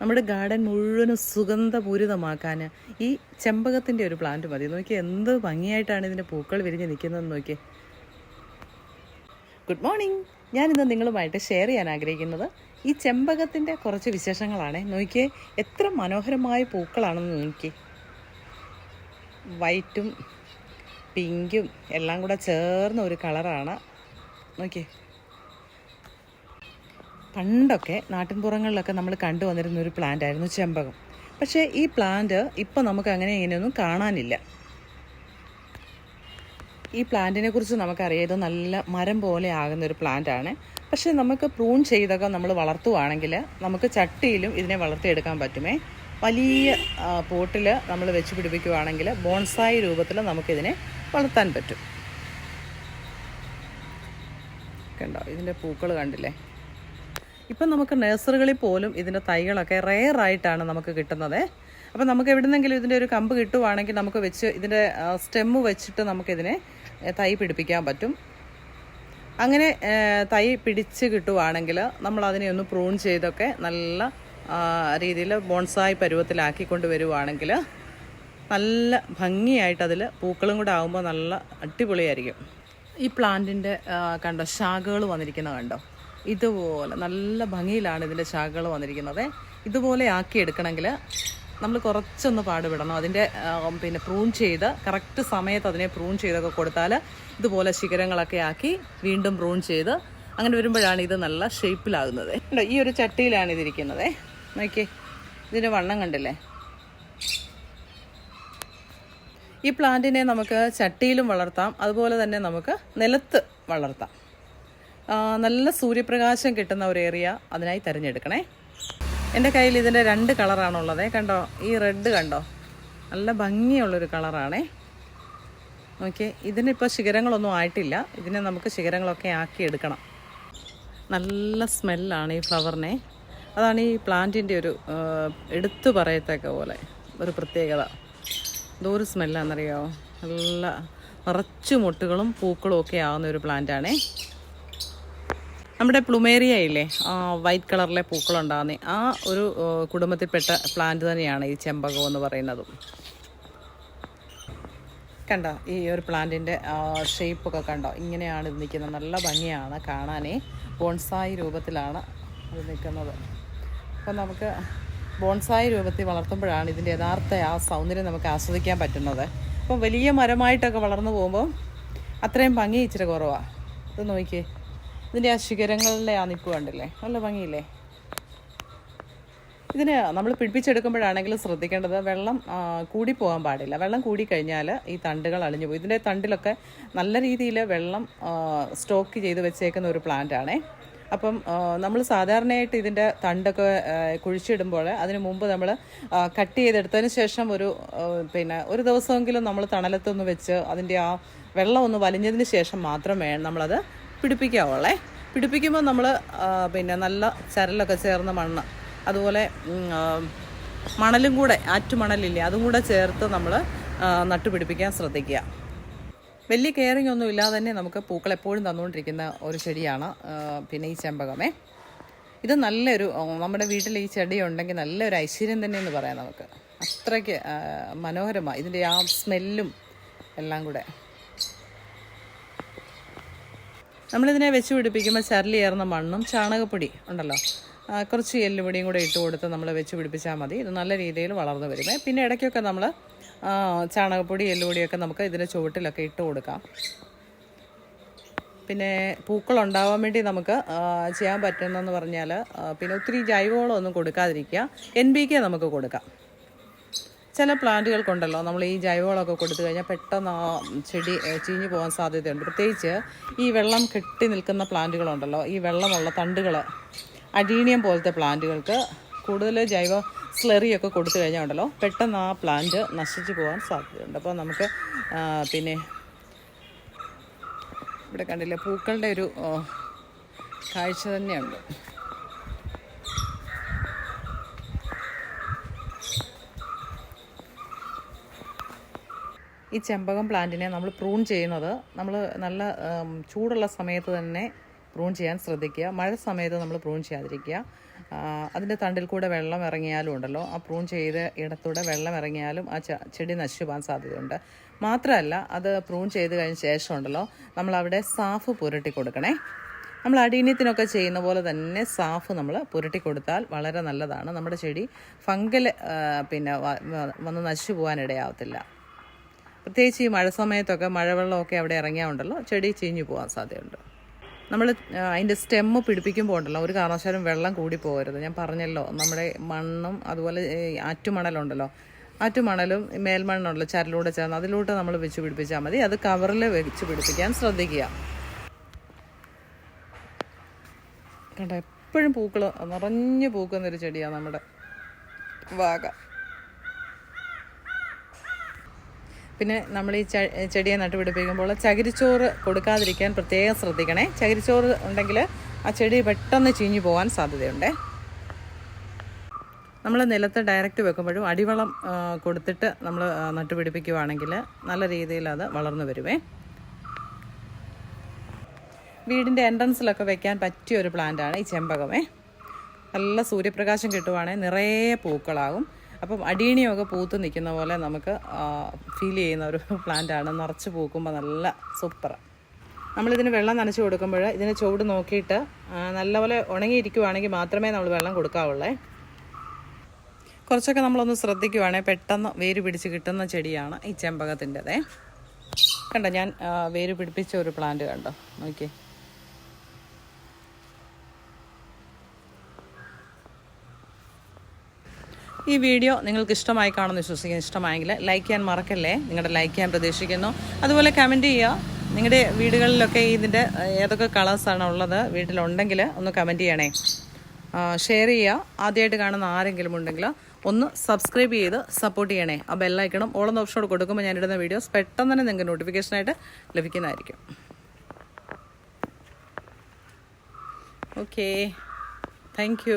നമ്മുടെ ഗാർഡൻ മുഴുവനും സുഗന്ധപൂരിതമാക്കാൻ ഈ ചെമ്പകത്തിന്റെ ഒരു പ്ലാന്റ് മതി. നോക്കി എന്ത് ഭംഗിയായിട്ടാണ് ഇതിന്റെ പൂക്കൾ വിരിഞ്ഞ് നിൽക്കുന്നതെന്ന് നോക്കി ഗുഡ് മോർണിംഗ് ഞാനിന്ന് നിങ്ങളുമായിട്ട് ഷെയർ ചെയ്യാൻ ആഗ്രഹിക്കുന്നത് ഈ ചെമ്പകത്തിന്റെ കുറച്ച് വിശേഷങ്ങളാണ്. നോക്കിയേ എത്ര മനോഹരമായ പൂക്കളാണെന്ന് നോക്കി വൈറ്റും പിങ്കും എല്ലാം കൂടെ ചേർന്ന ഒരു കളറാണ് നോക്കിയേ. പണ്ടൊക്കെ നാട്ടിൻപുറങ്ങളിലൊക്കെ നമ്മൾ കണ്ടുവന്നിരുന്ന ഒരു പ്ലാന്റ് ആയിരുന്നു ചെമ്പകം. പക്ഷേ ഈ പ്ലാന്റ് ഇപ്പം നമുക്ക് അങ്ങനെ ഇങ്ങനെയൊന്നും കാണാനില്ല. ഈ പ്ലാന്റിനെ കുറിച്ച് നമുക്കറിയാം ഇത് നല്ല മരം പോലെ ആകുന്ന ഒരു പ്ലാന്റ് ആണ്. പക്ഷേ നമുക്ക് പ്രൂൺ ചെയ്തൊക്കെ നമ്മൾ വളർത്തുവാണെങ്കിൽ നമുക്ക് ചട്ടിയിലും ഇതിനെ വളർത്തിയെടുക്കാൻ പറ്റുമേ. വലിയ പോട്ടിൽ നമ്മൾ വെച്ച് പിടിപ്പിക്കുവാണെങ്കിൽ ബോൺസായി രൂപത്തിൽ നമുക്കിതിനെ വളർത്താൻ പറ്റും. കണ്ടോ ഇതിന്റെ പൂക്കൾ കണ്ടില്ലേ? ഇപ്പം നമുക്ക് നഴ്സറികളിൽ പോലും ഇതിന്റെ തൈകളൊക്കെ റെയർ ആയിട്ടാണ് നമുക്ക് കിട്ടുന്നത്. അപ്പം നമുക്ക് എവിടെന്നെങ്കിലും ഇതിന്റെ ഒരു കമ്പ് കിട്ടുവാണെങ്കിൽ നമുക്ക് വെച്ച് ഇതിന്റെ സ്റ്റെമ്മ് വെച്ചിട്ട് നമുക്കിതിനെ തൈ പിടിപ്പിക്കാൻ പറ്റും. അങ്ങനെ തൈ പിടിച്ച് കിട്ടുവാണെങ്കിൽ നമ്മൾ അതിനെ ഒന്ന് പ്രൂൺ ചെയ്തൊക്കെ നല്ല രീതിയിൽ ബോൺസായി പരുവത്തിലാക്കിക്കൊണ്ട് വരുവാണെങ്കിൽ നല്ല ഭംഗിയായിട്ട് അതിൽ പൂക്കളും കൂടെ ആകുമ്പോൾ നല്ല അടിപൊളിയായിരിക്കും. ഈ പ്ലാന്റിന്റെ കണ്ടോ ശാഖകൾ വന്നിരിക്കുന്നത് കണ്ടോ? ഇതുപോലെ നല്ല ഭംഗിയിലാണ് ഇതിന്റെ ശാഖകൾ വന്നിരിക്കുന്നത്. ഇതുപോലെ ആക്കി എടുക്കണമെങ്കിൽ നമ്മൾ കുറച്ചൊന്ന് പാടുപെടണം. അതിന്റെ പിന്നെ പ്രൂൺ ചെയ്ത് കറക്റ്റ് സമയത്ത് അതിനെ പ്രൂൺ ചെയ്തൊക്കെ കൊടുത്താൽ ഇതുപോലെ ശിഖരങ്ങളൊക്കെ ആക്കി വീണ്ടും പ്രൂൺ ചെയ്ത് അങ്ങനെ വരുമ്പോഴാണ് ഇത് നല്ല ഷേപ്പിലാകുന്നത് ഈ ഒരു ചട്ടിയിലാണ് ഇതിരിക്കുന്നത്. നോക്കിയേ ഇതിന്റെ വണ്ണം കണ്ടില്ലേ? ഈ പ്ലാന്റിനെ നമുക്ക് ചട്ടിയിലും വളർത്താം. അതുപോലെ തന്നെ നമുക്ക് നിലത്ത് വളർത്താം. നല്ല സൂര്യപ്രകാശം കിട്ടുന്ന ഒരു ഏരിയ അതിനായി തിരഞ്ഞെടുക്കണേ. എന്റെ കയ്യിൽ ഇതിന്റെ രണ്ട് കളറാണുള്ളത്. കണ്ടോ? ഈ റെഡ് കണ്ടോ? നല്ല ഭംഗിയുള്ളൊരു കളറാണേ. ഓക്കെ ഇതിനിപ്പോൾ ശിഖരങ്ങളൊന്നും ആയിട്ടില്ല. ഇതിനെ നമുക്ക് ശിഖരങ്ങളൊക്കെ ആക്കി എടുക്കണം. നല്ല സ്മെല്ലാണ് ഈ ഫ്ലവറിനെ അതാണ് ഈ പ്ലാന്റിന്റെ ഒരു എടുത്തു പറയത്തക്ക പോലെ ഒരു പ്രത്യേകത. എന്തോരു സ്മെല്ലാണെന്നറിയാമോ നല്ല നിറച്ചു മുട്ടുകളും പൂക്കളും ഒക്കെ ആവുന്ന ഒരു പ്ലാന്റാണേ നമ്മുടെ പ്ലുമേറിയ ഇല്ലേ വൈറ്റ് കളറിലെ പൂക്കളുണ്ടാകുന്ന ആ ഒരു കുടുംബത്തിൽപ്പെട്ട പ്ലാന്റ് തന്നെയാണ് ഈ ചെമ്പകം എന്ന് പറയുന്നതും. കണ്ടോ? ഈ ഒരു പ്ലാന്റിന്റെ ഷേപ്പൊക്കെ കണ്ടോ? ഇങ്ങനെയാണ് ഇത് നിൽക്കുന്നത്. നല്ല ഭംഗിയാണ് കാണാനേ. ബോൺസായി രൂപത്തിലാണ് ഇത് നിൽക്കുന്നത്. അപ്പം നമുക്ക് ബോൺസായി രൂപത്തിൽ വളർത്തുമ്പോഴാണ് ഇതിന്റെ യഥാർത്ഥ ആ സൗന്ദര്യം നമുക്ക് ആസ്വദിക്കാൻ പറ്റുന്നത്. അപ്പം വലിയ മരമായിട്ടൊക്കെ വളർന്നു പോകുമ്പോൾ അത്രയും ഭംഗി ഇച്ചിരി കുറവാണ് ഇത് നോക്കിയേ. ഇതിന്റെ ആ ശിഖരങ്ങളിലെ ആ നിപ്പ് കണ്ടില്ലേ? നല്ല ഭംഗിയില്ലേ? ഇതിന് നമ്മൾ പിടിപ്പിച്ചെടുക്കുമ്പോഴാണെങ്കിലും ശ്രദ്ധിക്കേണ്ടത് വെള്ളം കൂടി പോകാൻ പാടില്ല. വെള്ളം കൂടി കഴിഞ്ഞാൽ ഈ തണ്ടുകൾ അളിഞ്ഞു പോകും ഇതിന്റെ തണ്ടിലൊക്കെ നല്ല രീതിയിൽ വെള്ളം സ്റ്റോക്ക് ചെയ്ത് വെച്ചേക്കുന്ന ഒരു പ്ലാന്റ് ആണേ. അപ്പം നമ്മൾ സാധാരണയായിട്ട് ഇതിന്റെ തണ്ടൊക്കെ കുഴിച്ചിടുമ്പോൾ അതിന് മുമ്പ് നമ്മൾ കട്ട് ചെയ്തെടുത്തതിന് ശേഷം ഒരു പിന്നെ ഒരു ദിവസമെങ്കിലും നമ്മൾ തണലത്തൊന്ന് വെച്ച് അതിന്റെ ആ വെള്ളം ഒന്ന് വലിഞ്ഞതിന് ശേഷം മാത്രം വേണം നമ്മളത് പിടിപ്പിക്കാവുള്ളേ പിടിപ്പിക്കുമ്പോൾ നമ്മൾ പിന്നെ നല്ല ചരലൊക്കെ ചേർന്ന മണ്ണ്. അതുപോലെ മണലും കൂടെ ആറ്റുമണലില്ലേ അതും കൂടെ ചേർത്ത് നമ്മൾ നട്ടുപിടിപ്പിക്കാൻ ശ്രദ്ധിക്കുക. വലിയ കെയറിങ് ഒന്നും ഇല്ലാതെ തന്നെ നമുക്ക് പൂക്കൾ എപ്പോഴും തന്നുകൊണ്ടിരിക്കുന്ന ഒരു ചെടിയാണ് പിന്നെ ഈ ചെമ്പകമേ. ഇത് നല്ലൊരു നമ്മുടെ വീട്ടിൽ ഈ ചെടി ഉണ്ടെങ്കിൽ നല്ലൊരു ഐശ്വര്യം തന്നെ എന്ന് പറയാം നമുക്ക്. അത്രയ്ക്ക് മനോഹരമാണ് ഇതിന്റെ ആ സ്മെല്ലും എല്ലാം കൂടെ. നമ്മളിതിനെ വെച്ച് പിടിപ്പിക്കുമ്പോൾ ചരലിയേർന്ന മണ്ണും ചാണകപ്പൊടി ഉണ്ടല്ലോ. കുറച്ച് എല്ലുപൊടിയും കൂടെ ഇട്ട് കൊടുത്ത് നമ്മൾ വെച്ച് പിടിപ്പിച്ചാൽ മതി. ഇത് നല്ല രീതിയിൽ വളർന്നു വരുമേ. പിന്നെ ഇടയ്ക്കൊക്കെ നമ്മൾ ചാണകപ്പൊടി എല്ലുപൊടിയൊക്കെ നമുക്ക് ഇതിന്റെ ചുവട്ടിലൊക്കെ ഇട്ട് കൊടുക്കാം. പിന്നെ പൂക്കൾ ഉണ്ടാവാൻ വേണ്ടി നമുക്ക് ചെയ്യാൻ പറ്റുന്നതെന്ന് പറഞ്ഞാൽ പിന്നെ ഒത്തിരി ജൈവവളമൊന്നും കൊടുക്കാതിരിക്കുക. എൻ ബി കെ നമുക്ക് കൊടുക്കാം. ചില പ്ലാന്റുകൾക്കുണ്ടല്ലോ നമ്മൾ ഈ ജൈവവളമൊക്കെ കൊടുത്തു കഴിഞ്ഞാൽ പെട്ടെന്ന് ആ ചെടി ചീഞ്ഞു പോകാൻ സാധ്യതയുണ്ട്. പ്രത്യേകിച്ച് ഈ വെള്ളം കെട്ടി നിൽക്കുന്ന പ്ലാന്റുകളുണ്ടല്ലോ ഈ വെള്ളമുള്ള തണ്ടുകൾ അഡീനിയം പോലത്തെ പ്ലാന്റുകൾക്ക് കൂടുതൽ ജൈവ സ്ലറിയൊക്കെ കൊടുത്തു കഴിഞ്ഞാൽ ഉണ്ടല്ലോ പെട്ടെന്ന് ആ പ്ലാന്റ് നശിച്ചു പോകാൻ സാധ്യതയുണ്ട്. അപ്പോൾ നമുക്ക് പിന്നെ ഇവിടെ കണ്ടില്ല പൂക്കളുടെ ഒരു കാഴ്ച തന്നെയുണ്ട്. ഈ ചെമ്പകം പ്ലാന്റിനെ നമ്മൾ പ്രൂൺ ചെയ്യുന്നത് നമ്മൾ നല്ല ചൂടുള്ള സമയത്ത് തന്നെ പ്രൂൺ ചെയ്യാൻ ശ്രദ്ധിക്കുക. മഴ സമയത്ത് നമ്മൾ പ്രൂൺ ചെയ്യാതിരിക്കുക. അതിന്റെ തണ്ടിൽ കൂടെ വെള്ളം ഇറങ്ങിയാലും ഉണ്ടല്ലോ. ആ പ്രൂൺ ചെയ്ത ഇടത്തൂടെ വെള്ളം ഇറങ്ങിയാലും ആ ചെടി നശിച്ചു പോകാൻ സാധ്യതയുണ്ട്. മാത്രമല്ല അത് പ്രൂൺ ചെയ്ത് കഴിഞ്ഞ ശേഷം ഉണ്ടല്ലോ നമ്മളവിടെ സാഫ് പുരട്ടി കൊടുക്കണേ. നമ്മൾ അടീന്യത്തിനൊക്കെ ചെയ്യുന്ന പോലെ തന്നെ സാഫ് നമ്മൾ പുരട്ടി കൊടുത്താൽ വളരെ നല്ലതാണ്. നമ്മുടെ ചെടി ഫംഗൽ പിന്നെ വന്ന് നശിച്ചു പോകാനിടയാവത്തില്ല പ്രത്യേകിച്ച് ഈ മഴ സമയത്തൊക്കെ മഴവെള്ളമൊക്കെ അവിടെ ഇറങ്ങിയാൽ ചെടി ചീഞ്ഞു പോകാൻ സാധ്യതയുണ്ട്. നമ്മൾ അതിന്റെ സ്റ്റെമ്മ് പിടിപ്പിക്കുമ്പോൾ ഉണ്ടല്ലോ ഒരു കാരണവശാലും വെള്ളം കൂടി പോകരുത്. ഞാൻ പറഞ്ഞല്ലോ നമ്മുടെ മണ്ണും അതുപോലെ ആറ്റുമണലുണ്ടല്ലോ. ആറ്റുമണലും മേൽമണ്ണുണ്ടല്ലോ ചരലൂടെ ചേർന്ന് അതിലൂടെ നമ്മൾ വെച്ച് പിടിപ്പിച്ചാൽ മതി. അത് കവറിൽ വെച്ച് പിടിപ്പിക്കാൻ ശ്രദ്ധിക്കുക. കണ്ട എപ്പോഴും പൂക്കൾ നിറഞ്ഞു പൂക്കുന്നൊരു ചെടിയാണ് നമ്മുടെ വാഗ. പിന്നെ നമ്മൾ ഈ ചെടിയെ നട്ടുപിടിപ്പിക്കുമ്പോൾ ചകിരിച്ചോറ് കൊടുക്കാതിരിക്കാൻ പ്രത്യേകം ശ്രദ്ധിക്കണേ. ചകിരിച്ചോറ് ഉണ്ടെങ്കിൽ ആ ചെടി പെട്ടെന്ന് ചീഞ്ഞു പോകാൻ സാധ്യതയുണ്ട്. നമ്മൾ നിലത്ത് ഡയറക്റ്റ് വെക്കുമ്പോഴും അടിവളം കൊടുത്തിട്ട് നമ്മൾ നട്ടുപിടിപ്പിക്കുവാണെങ്കിൽ നല്ല രീതിയിൽ അത് വളർന്നു വരുമേ വീടിന്റെ എൻട്രൻസിലൊക്കെ വെക്കാൻ പറ്റിയ ഒരു പ്ലാന്റാണ് ഈ ചെമ്പകമേ. നല്ല സൂര്യപ്രകാശം കിട്ടുവാണെങ്കിൽ നിറയെ പൂക്കളാകും. അപ്പം അടീണിയൊക്കെ പൂത്ത് നിൽക്കുന്ന പോലെ നമുക്ക് ഫീൽ ചെയ്യുന്ന ഒരു പ്ലാന്റാണ് നിറച്ച് പൂക്കുമ്പോൾ നല്ല സൂപ്പർ നമ്മളിതിന് വെള്ളം നനച്ച് കൊടുക്കുമ്പോൾ ഇതിന് ചുവട് നോക്കിയിട്ട് നല്ലപോലെ ഉണങ്ങിയിരിക്കുവാണെങ്കിൽ മാത്രമേ നമ്മൾ വെള്ളം കൊടുക്കാവുള്ളേ. കുറച്ചൊക്കെ നമ്മളൊന്ന് ശ്രദ്ധിക്കുവാണെങ്കിൽ പെട്ടെന്ന് വേര് പിടിച്ച് കിട്ടുന്ന ചെടിയാണ് ഈ ചെമ്പകത്തിന്റെതേ. കണ്ടോ ഞാൻ വേര് പിടിപ്പിച്ച ഒരു പ്ലാന്റ് കണ്ടോ? നോക്കിയേ. ഈ വീഡിയോ നിങ്ങൾക്ക് ഇഷ്ടമായി കാണുമെന്ന് വിശ്വസിക്കുന്നു ഇഷ്ടമായെങ്കിൽ ലൈക്ക് ചെയ്യാൻ മറക്കല്ലേ? നിങ്ങളുടെ ലൈക്ക് ചെയ്യാൻ പ്രതീക്ഷിക്കുന്നു. അതുപോലെ കമന്റ് ചെയ്യുക. നിങ്ങളുടെ വീടുകളിലൊക്കെ ഇതിന്റെ ഏതൊക്കെ കളേഴ്സാണ് ഉള്ളത് വീട്ടിലുണ്ടെങ്കിൽ ഒന്ന് കമന്റ് ചെയ്യണേ. ഷെയർ ചെയ്യുക. ആദ്യമായിട്ട് കാണുന്ന ആരെങ്കിലും ഉണ്ടെങ്കിൽ ഒന്ന് സബ്സ്ക്രൈബ് ചെയ്ത് സപ്പോർട്ട് ചെയ്യണേ. ആ ബെല്ലൈക്കണം ഓളം ഓപ്ഷനോട് കൊടുക്കുമ്പോൾ ഞാനിടുന്ന വീഡിയോസ് പെട്ടെന്ന് തന്നെ നിങ്ങൾക്ക് നോട്ടിഫിക്കേഷനായിട്ട് ലഭിക്കുന്നതായിരിക്കും. Okay thank